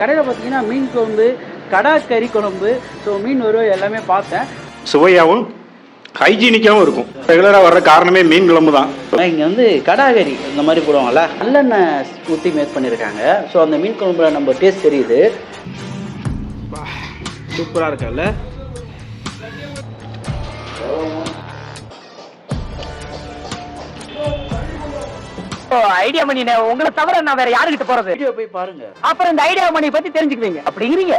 கடையில் பார்த்தீங்கன்னா மீன் குழம்பு கடா கறி குழம்பு ஸோ மீன் வறுவல் எல்லாமே பார்த்தேன். சுவையாகவும் ஹைஜீனிக்காகவும் இருக்கும். ரெகுலராக வர்ற காரணமே மீன் குழம்பு தான். இங்கே வந்து கடாகரி இந்த மாதிரி போடுவாங்கல்ல நல்லெண்ணெய் ஊற்றி மேக் பண்ணியிருக்காங்க ஸோ அந்த மீன் குழம்புல நம்ம டேஸ்ட் தெரியுது. சூப்பராக இருக்குல்ல? ஐடியா மணி உங்களை தவிர நான் வேற யாருகிட்ட போறது? வீடியோ போய் பாருங்க. அப்புறம் இந்த ஐடியா மணி பத்தி தெரிஞ்சுக்குவீங்க. அப்படிங்கிறீங்க.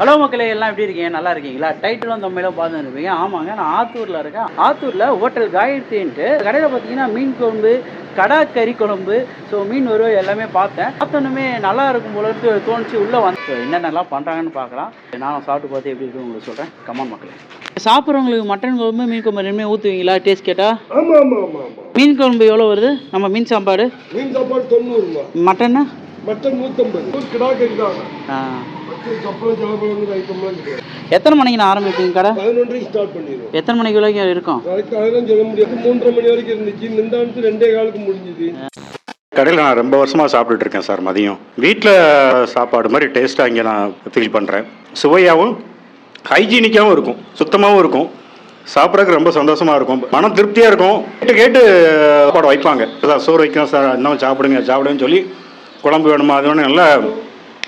ஹலோ மக்களே எல்லாம் எப்படி இருக்கீங்க? நல்லா இருக்கீங்களா? டைட்டிலும் தமிழும் பார்த்து இருப்பீங்க ஆமாங்க நான் ஆத்தூரில் இருக்கேன். ஆத்தூரில் ஹோட்டல் காயத்ரின்ட்டு கடையில் பார்த்தீங்கன்னா மீன் குழம்பு கடா கறி குழம்பு ஸோ மீன் வறுவல் எல்லாமே பார்த்தேன். பார்த்தோன்னுமே நல்லா இருக்கும் போல இருக்கு தோணுச்சு உள்ளே வந்து So, என்னென்னலாம் பண்ணுறாங்கன்னு பார்க்கலாம். நானும் சாப்பிட்டு பார்த்து எப்படி இருக்குன்னு உங்களுக்கு சொல்கிறேன் கமான் மக்களே. சாப்பிட்றவங்களுக்கு மட்டன் குழம்பு மீன் குழம்பு ரெண்டுமே ஊற்றுவீங்களா டேஸ்ட் கேட்டால் ஆமா ஆமா ஆமா ஆமா. மீன் குழம்பு எவ்வளோ வருது? நம்ம மீன் சாப்பாடு மீன் சாப்பாடு தொண்ணூறுமா மட்டன்னா மட்டன் நூற்றம்பது தான். ஆ. எத்தனை மணிக்கு நான் ஆரம்பிப்பீங்க கடை? பதினொன்றைக்கு ஸ்டார்ட் பண்ணிடுவோம். எத்தனை மணிக்கு வரைக்கும் இருக்கும்? சொல்ல முடியாது. மூன்றரை மணி வரைக்கும் இருந்துச்சு. நின்றாண்டு ரெண்டே காலுக்கு முடிஞ்சுது. கடையில் நான் ரொம்ப வருஷமாக சாப்பிட்டுட்டு இருக்கேன் சார் மதியம். வீட்டில் சாப்பாடு மாதிரி டேஸ்ட்டாக இங்கே நான் ஃபீல் பண்ணுறேன் சுவையாகவும் ஹைஜீனிக்காகவும் இருக்கும். சுத்தமாகவும் இருக்கும். சாப்பிட்றதுக்கு ரொம்ப சந்தோஷமாக இருக்கும். மனம் திருப்தியாக இருக்கும். கேட்டு கேட்டு சாப்பாடு வைப்பாங்க. சார் சோறு வைக்கிறோம் சார். இன்னும் சாப்பிடுங்க சாப்பிடுன்னு சொல்லி குழம்பு வேணுமா அது வேணும் நல்லா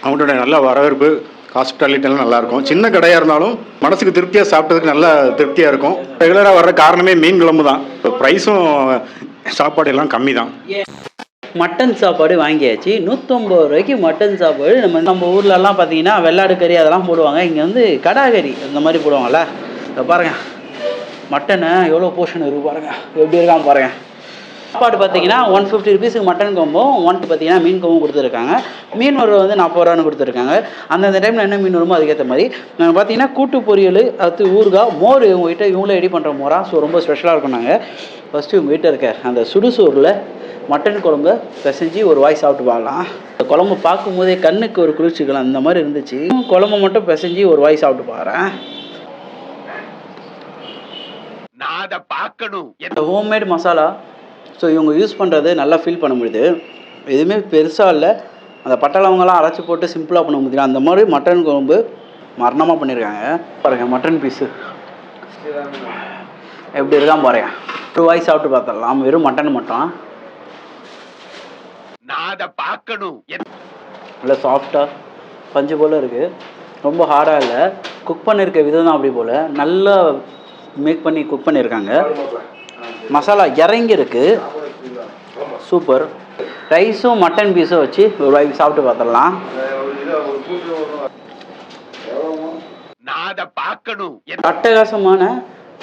அவங்களோட நல்ல வரவேற்பு ஹாஸ்பிட்டாலிட்டி எல்லாம் இருக்கும் சின்ன கடையாக இருந்தாலும் மனசுக்கு திருப்தியாக சாப்பிட்டதுக்கு நல்லா திருப்தியாக இருக்கும். ரெகுலராக வர்ற காரணமே மீன் குழம்பு தான். ப்ரைஸும் சாப்பாடு எல்லாம் கம்மி தான் மட்டன் சாப்பாடு வாங்கியாச்சு. நூற்றம்பது ரூபாய்க்கு மட்டன் சாப்பாடு. நம்ம நம்ம ஊர்லலாம் பார்த்தீங்கன்னா வெள்ளாடு கறி அதெல்லாம் போடுவாங்க. இங்கே வந்து கடாகறி இந்த மாதிரி போடுவாங்கல்ல. இதை பாருங்கள் மட்டனை எவ்வளோ போர்ஷன் இருக்கு பாருங்கள் எப்படி இருக்கான் பாருங்கள் சாப்பாடு பார்த்தீங்கன்னா ஒன் ஃபிஃப்டி ருபீஸுக்கு மட்டன் கொம்பும் ஒன் பார்த்தீங்கன்னா மீன் கொம்பும் கொடுத்துருக்காங்க. மீன் வறுவல் வந்து நாற்பது ரூபான்னு கொடுத்துருக்காங்க அந்தந்த டைமில் என்ன மீன் வருமோ அதுக்கேற்ற மாதிரி. நாங்கள் பார்த்தீங்கன்னா கூட்டு பொரியல் அடுத்து ஊறுகாய் மோர் இவங்ககிட்ட இவங்களே ரெடி பண்ணுற மோரா. ஸோ ரொம்ப ஸ்பெஷலாக இருக்கும் நாங்கள் ஃபஸ்ட்டு வீட்டில் இருக்க அந்த சுடுசோறில் மட்டன் குழம்பு பிசைஞ்சு ஒரு வாய் சாப்பிட்டு பார்க்கலாம். இந்த குழம்பு பார்க்கும்போதே கண்ணுக்கு ஒரு குளிர்ச்சிக்கலாம் அந்த மாதிரி இருந்துச்சு. குழம்பு மட்டும் பிசைஞ்சு ஒரு வாய் சாப்பிட்டு பார்க்குறேன். நான் அதை பார்க்கணும். இந்த ஹோம்மேட் மசாலா ஸோ இவங்க யூஸ் பண்ணுறது நல்லா ஃபீல் பண்ண முடியுது. எதுவுமே பெருசாக இல்லை. அந்த பட்டை லவங்கெல்லாம் அரைச்சி போட்டு சிம்பிளாக பண்ண முடியல அந்த மாதிரி மட்டன் குழம்பு மரணமாக பண்ணியிருக்காங்க பாருங்க மட்டன் பீஸு எப்படி இருக்கான் பாருங்க. ஒரு வாய் சாப்பிட்டு பார்த்துடலாம். வெறும் மட்டன் மட்டும். நான் அதை பார்க்கணும். நல்லா சாஃப்டாக பஞ்சு போல் இருக்குது ரொம்ப ஹார்டாக இல்லை. குக் பண்ணியிருக்க விதம் தான் அப்படி போல். நல்லா மேக் பண்ணி குக் பண்ணியிருக்காங்க மசாலா இறங்கியிருக்கு. சூப்பர். ரைஸும் மட்டன் பீஸும் வச்சு ஒரு வாய்க்கு சாப்பிட்டு பார்த்துடலாம். அட்டகாசமான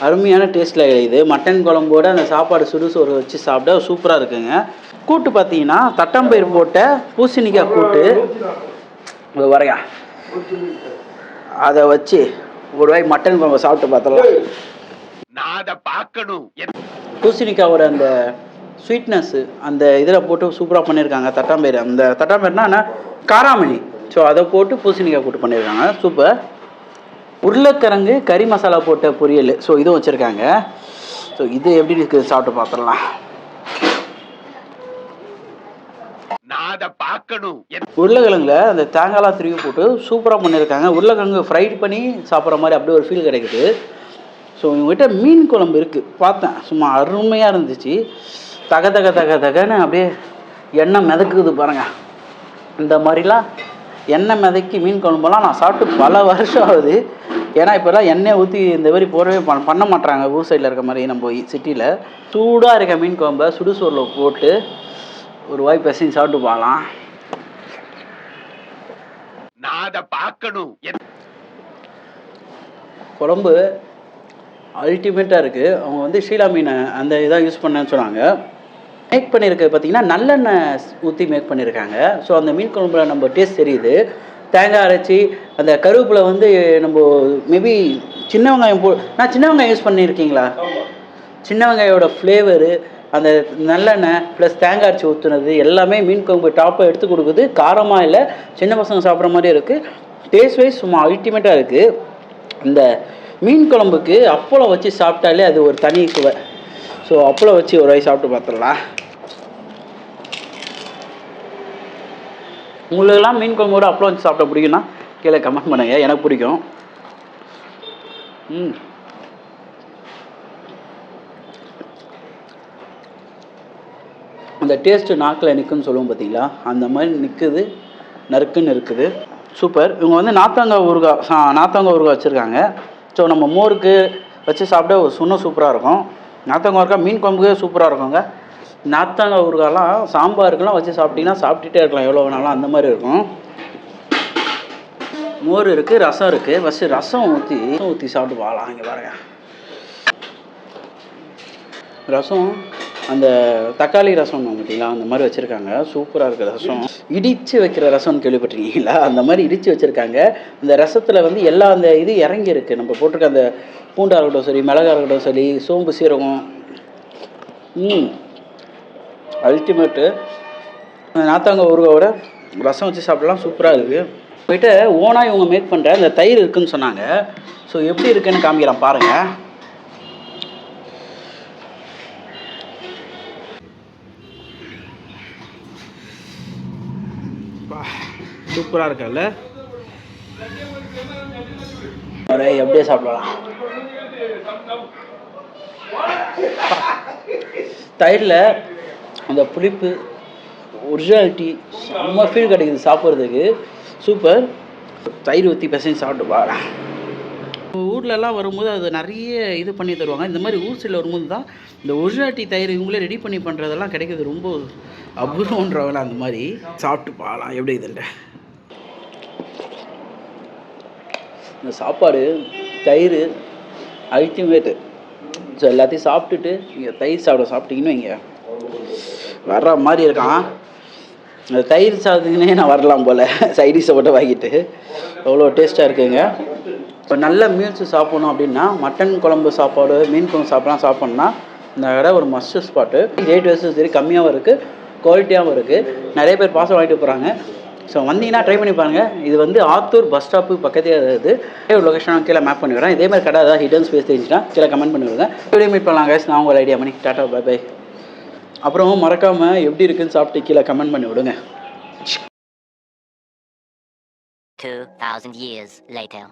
அருமையான டேஸ்ட்டில் கிடைக்குது மட்டன் குழம்போட அந்த சாப்பாடு சுடுசோறு வச்சு சாப்பிட சூப்பராக இருக்குங்க. கூட்டு பார்த்தீங்கன்னா தட்டம்பயிர் போட்ட பூசணிக்காய் கூட்டு. இதோ வரையா அதை வச்சு ஒரு வாய் மட்டன் குழம்பு சாப்பிட்டு பார்த்தலாம் நான் அதை பார்க்கணும். பூசணிக்காவோட அந்த ஸ்வீட்னஸ்ஸு அந்த இதில் போட்டு சூப்பராக பண்ணியிருக்காங்க தட்டாம்பயிறு. அந்த தட்டாம்பயிறுனா என்ன? காராமணி ஸோ அதை போட்டு பூசணிக்காய் கூட்டு பண்ணியிருக்காங்க சூப்பர் உருளைக்கிழங்கு கறி மசாலா போட்ட பொரியல். ஸோ இதுவும் வச்சுருக்காங்க. ஸோ இது எப்படி இருக்குது சாப்பிட்டு பார்த்துடலாம். நான் அதை பார்க்கணும். உருளைக்கிழங்குல அந்த தேங்காய்லாம் திருவி போட்டு சூப்பராக பண்ணியிருக்காங்க உருளைக்கிழங்கு ஃப்ரைட் பண்ணி சாப்பிட்ற மாதிரி அப்படியே ஒரு ஃபீல் கிடைக்குது. ஸோ இவங்ககிட்ட மீன் குழம்பு இருக்குது பார்த்தேன். சும்மா அருமையாக இருந்துச்சு. தக தக தக தகன்னு அப்படியே எண்ணெய் மிதக்குது பாருங்க. இந்த மாதிரிலாம் எண்ணெய் மிதக்கி மீன் குழம்பெல்லாம் நான் சாப்பிட்டு பல வருஷம் ஆகுது. ஏன்னா இப்போல்லாம் எண்ணெய் ஊற்றி இந்த மாதிரி போடவே பண்ண பண்ண மாட்றாங்க. ஊர் சைடில் இருக்க மாதிரி நம்ம சிட்டியில் சூடாக இருக்க மீன் குழம்ப சுடுசோறில் போட்டு ஒரு வாய் பசின்னு சாப்பிட்டு பார்க்கலாம் நான் அதை பார்க்கணும். குழம்பு அல்டிமேட்டாக இருக்குது அவங்க வந்து ஷீலா மீனை அந்த இதாக யூஸ் பண்ணேன்னு சொன்னாங்க. மேக் பண்ணியிருக்க பார்த்தீங்கன்னா நல்லெண்ணெய் ஊற்றி மேக் பண்ணியிருக்காங்க ஸோ அந்த மீன் குழம்புல நம்ம டேஸ்ட் தெரியுது. தேங்காய் அரைச்சி அந்த கருவேப்பிலை வந்து நம்ம மேபி சின்ன வெங்காயம் போ நான் சின்ன வெங்காயம் யூஸ் பண்ணியிருக்கீங்களா சின்ன வெங்காயோட ஃப்ளேவரு அந்த நல்லெண்ணெய் ப்ளஸ் தேங்காய் அரைச்சி ஊற்றுனது எல்லாமே மீன் குழம்பு டாப்பை எடுத்து கொடுக்குது. காரமாக இல்லை சின்ன பசங்க சாப்பிட்ற மாதிரி இருக்குது டேஸ்ட் வைஸ் சும்மா அல்டிமேட்டாக இருக்குது இந்த மீன் குழம்புக்கு அப்பளம் வச்சு சாப்பிட்டாலே அது ஒரு தனி சுவை. ஸோ அப்பளம் வச்சு ஒரு வாய் சாப்பிட்டு பார்த்துடலாம். உங்களுக்கெல்லாம் மீன் குழம்போட அப்பளம் வச்சு சாப்பிட பிடிக்கும்னா கீழே கமெண்ட் பண்ணுங்கள் எனக்கு பிடிக்கும். ம். அந்த டேஸ்ட்டு நாக்கில் நிற்குன்னு சொல்லுவோம் பார்த்தீங்களா? அந்த மாதிரி நிற்குது நறுக்குன்னு இருக்குது. சூப்பர் இவங்க வந்து நாத்தாங்காய் ஊறுகாய் சா நாத்தாங்காய் ஊறுகாய் வச்சுருக்காங்க. ஸோ நம்ம மோருக்கு வச்சு சாப்பிட ஒரு சுண்ணம் சூப்பராக இருக்கும். நாத்தாங்காய் ஊறுகாய் மீன் குழம்புக்கே சூப்பராக இருக்குங்க. நாத்தங்க ஊருக்காலாம் சாம்பாருக்கெல்லாம் வச்சு சாப்பிட்டீங்கன்னா சாப்பிட்டுட்டே இருக்கலாம். எவ்வளோ வேணாலும் அந்த மாதிரி இருக்கும். மோர் இருக்குது ரசம் இருக்குது ஃபஸ்ட்டு ரசம் ஊற்றி ஊற்றி சாப்பிட்டு பார்க்கலாம் இங்கே பாருங்க. ரசம் அந்த தக்காளி ரசம் பார்த்தீங்களா? அந்த மாதிரி வச்சுருக்காங்க. சூப்பராக இருக்கிற ரசம். இடித்து வைக்கிற ரசம்னு கேள்விப்பட்டிருக்கீங்களா? அந்த மாதிரி இடித்து வச்சுருக்காங்க. இந்த ரசத்தில் வந்து எல்லா அந்த இது இறங்கி இருக்குது நம்ம போட்டிருக்க அந்த பூண்டாக இருக்கட்டும் சரி மிளகா இருக்கட்டும் சரி சோம்பு சீரகம். ம். அல்டிமேட்டு நாத்தாங்க ஊறுகாவோட ரசம் வச்சு சாப்பிடலாம். சூப்பராக இருக்குது போயிட்டு ஓனாக இவங்க மேக் பண்ணுற அந்த தயிர் இருக்குதுன்னு சொன்னாங்க. ஸோ எப்படி இருக்குன்னு காமிக்கிறான் பாருங்கள் சூப்பராக இருக்குல்ல எப்படியே சாப்பிடலாம்? தயிரில் அந்த புளிப்பு ஒரிஜினாலிட்டி செம்ம ஃபீல் கிடைக்குது சாப்பிட்றதுக்கு. சூப்பர் தயிர் ஊற்றி பிசைஞ்சு சாப்பிட்டு பாரு ஊர்லலாம் வரும்போது அது நிறைய இது பண்ணி தருவாங்க. இந்த மாதிரி ஊர் சைடில் வரும்போது தான் இந்த ஒரிஜினாலிட்டி தயிர் இவங்களே ரெடி பண்ணி பண்ணுறதெல்லாம் கிடைக்கிறது ரொம்ப அபூர்வன்றவங்கள அந்த மாதிரி. சாப்பிட்டு பார்க்கலாம் எப்படி இதுன்ற இந்த சாப்பாடு தயிர் அல்டிமேட்டு ஸோ எல்லாத்தையும் சாப்பிட்டுட்டு நீங்கள் தயிர் சாப்பிட சாப்பிட்டீங்கன்னு வைங்க. வர்ற மாதிரி இருக்கான். அந்த தயிர் சாதத்துக்குனே நான் வரலாம் போல். சைடிஷை மட்டும் வாங்கிட்டு. அவ்வளோ டேஸ்ட்டாக இருக்குங்க. இப்போ நல்ல மீல்ஸ் சாப்பிடணும் அப்படின்னா மட்டன் குழம்பு சாப்பாடு மீன் குழம்பு சாப்பிட்லாம் சாப்பிட்ணுன்னா இந்த கடை ஒரு மஸ்ட் ஸ்பாட்டு ரேட் வைஸும் சரி கம்மியாகவும் இருக்குது குவாலிட்டியாகவும் இருக்குது நிறைய பேர் பாசம் வாங்கிட்டு போகிறாங்க ஸோ வந்தீங்கன்னா ட்ரை பண்ணி பாருங்கள் இது வந்து ஆத்தூர் பஸ் ஸ்டாப்பு பக்கத்தே இருக்குது ஒரு லொக்கேஷன் கீழே மேப் பண்ணிவிடுறேன் இதே மாதிரி கடை ஏதாவது ஹிடன் ஸ்பேஸ் தெரிஞ்சுன்னா கீழே கமெண்ட் பண்ணிவிடுங்க வீடியோ மீட் பண்ணலாம் guys. நான் உங்கள் ஐடியா பண்ணி டாட்டா பை பை அப்புறம் மறக்காமல் எப்படி இருக்குன்னு சாப்பிட்டு கீழே கமெண்ட் பண்ணி விடுங்க. 2,000 years later.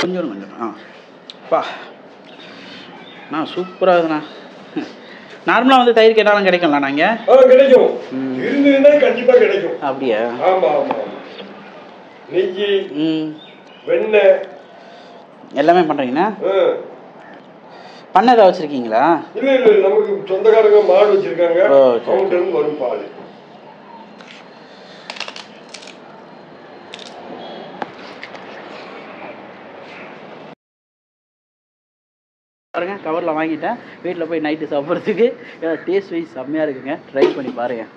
கொஞ்சம் கொஞ்சம். ஆ. பா. அண்ணா சூப்பராக இருக்குண்ணா நார்மலாக வந்து தயிர் கேட்டாலும் கிடைக்கும்ல நாங்கள் கிடைக்கும். இருந்ததுன்னா கண்டிப்பா கிடைக்கும். அப்படியா? ஆமா ஆமா ஆமா. நெய் ம். வெண்ணெய். எல்லாமே பண்ணுறீங்கண்ணா. பண்ணை ஏதாவது வச்சுருக்கீங்களா? இல்ல இல்ல நமக்கு சொந்தக்காரங்க மாடு வச்சிருக்காங்க. அவங்கள்ட்ட வரும் பால். பாருங்க கவரில் வாங்கிட்டேன். வீட்டில் போய் நைட்டு சாப்பிட்றதுக்கு. டேஸ்ட் வைஸ் செம்மையாக இருக்குங்க. ட்ரை பண்ணி பாருங்கள்